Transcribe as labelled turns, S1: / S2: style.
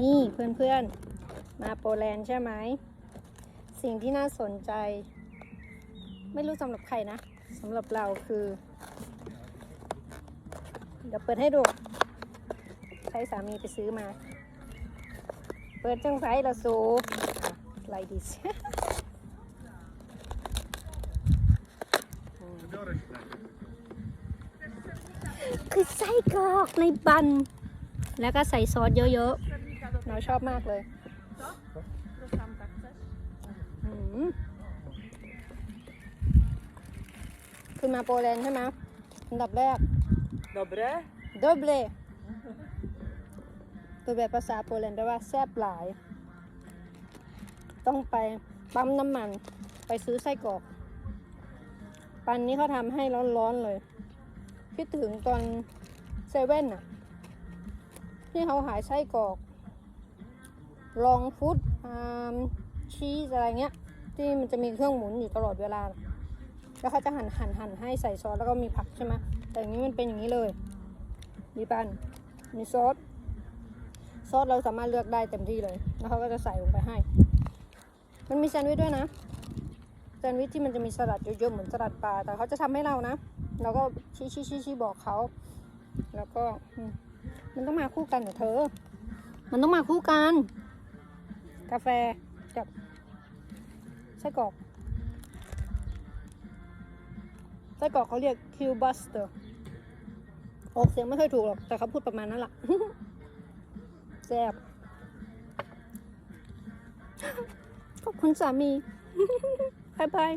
S1: นี่เพื่อนๆ มาโปแลนด์ใช่ไหม สิ่งที่น่าสนใจ ไม่รู้สำหรับใครนะสำหรับเราคือ เดี๋ยวเปิดให้ดู ใช้สามีไปซื้อมา เปิดจังไสละสูไลดิสคือไส้กรอกในบัน แล้วก็ใส่ซอสเยอะๆ เราชอบมากเลยอืมคือมาโปแลนด์ใช่ไหมอันดับแรก
S2: Dobre?
S1: ดเบลตัวแบบภาษาโปแลนด์แปลว่าแซบหลาย ต้องไปปั๊มน้ำมัน ไปซื้อไส้กรอก ปันนี้เขาทำให้ร้อนๆเลยคิดถึงตอนเซเว่นอะที่เขาขายไส้กรอก ลองฟุตชีสอะไรเงี้ย ที่มันจะมีเครื่องหมุนอยู่ตลอดเวลา แล้วเขาจะหั่นหั่นหั่นให้ใส่ซอสแล้วก็มีผักใช่ไหมแต่อย่างนี้มันเป็นอย่างนี้เลย มีปันมีซอสซอสเราสามารถเลือกได้เต็มที่เลย แล้วเขาก็จะใส่ลงไปให้ มันมีแซนด์วิชด้วยนะแซนด์วิชที่มันจะมีสลัดเยอะๆเหมือนสลัดปลา แต่เขาจะทำให้เรานะ เราก็ชี้ชี้ชี้ชี้บอกเขา แล้วก็มมันต้องมาคู่กันเหรอเธอ มันต้องมาคู่กัน กาแฟกับไส้กรอกไส้กรอกเขาเรียกคิวบัสเตอร์ออกเสียงไม่ค่อยถูกหรอก แต่เขาพูดประมาณนั้นแหละแซ่บขอบคุณสามีบายบาย